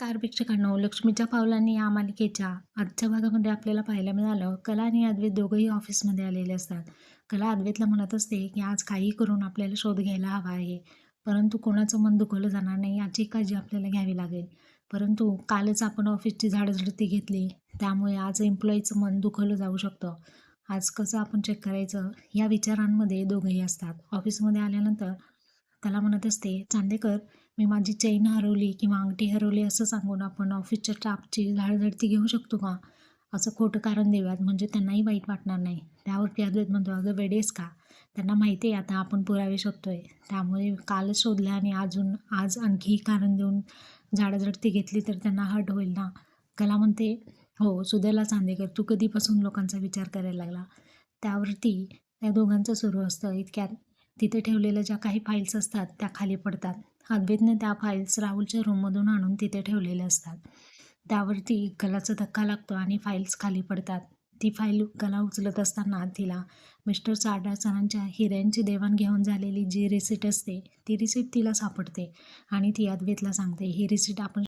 नमस्कार प्रेक्षकांनो. लक्ष्मीच्या पावलांनी या मालिकेच्या आजच्या भागामध्ये आपल्याला पाहायला मिळालं कला आणि अद्वैत दोघंही ऑफिसमध्ये आलेले असतात. कला अद्वैतला म्हणत असते की आज काही करून आपल्याला शोध घ्यायला हवा आहे. परंतु कोणाचं मन दुखवलं जाणार नाही याची काळजी आपल्याला घ्यावी लागेल. परंतु कालच आपण ऑफिसची झाडझडती घेतली. त्यामुळे आज एम्प्लॉईचं मन दुखवलं जाऊ शकतं. आज कसं आपण चेक करायचं? या विचारांमध्ये दोघंही असतात. ऑफिसमध्ये आल्यानंतर त्याला म्हणत असते चांदेकर मी माझी चैन हरवली किंवा अंगठी हरवली असं सांगून आपण ऑफिसच्या स्टाफची झाडझडती घेऊ शकतो का? असं खोटं कारण देऊयात म्हणजे त्यांनाही वाईट वाटणार नाही. त्यावरती अद्वैत म्हणतो अगं वेडेस का? त्यांना माहिती आहे आता आपण पुरावे शोधतोय. त्यामुळे कालच शोधलं आणि अजून आज आणखी कारण देऊन झाडझडती घेतली तर त्यांना हट होईल ना? कला म्हणते हो सुदैला चांदेकर तू कधीपासून लोकांचा विचार करायला लागला? त्यावरती त्या दोघांचं सुरू असतं. इतक्यात तिथे ठेवलेल्या ज्या काही फाईल्स असतात त्या खाली पडतात. अद्वैतने त्या फाईल्स राहुलच्या रूममधून आणून तिथे ठेवलेल्या असतात. त्यावरती गलाचा धक्का लागतो आणि फाईल्स खाली पडतात. ती फाईल गला उचलत असताना तिला मिस्टर सारडा सरांच्या हिऱ्यांची देवाणघेवाण झालेली जी रिसिट असते ती रिसिट तिला सापडते आणि ती अद्वैतला सांगते ही रिसिट आपण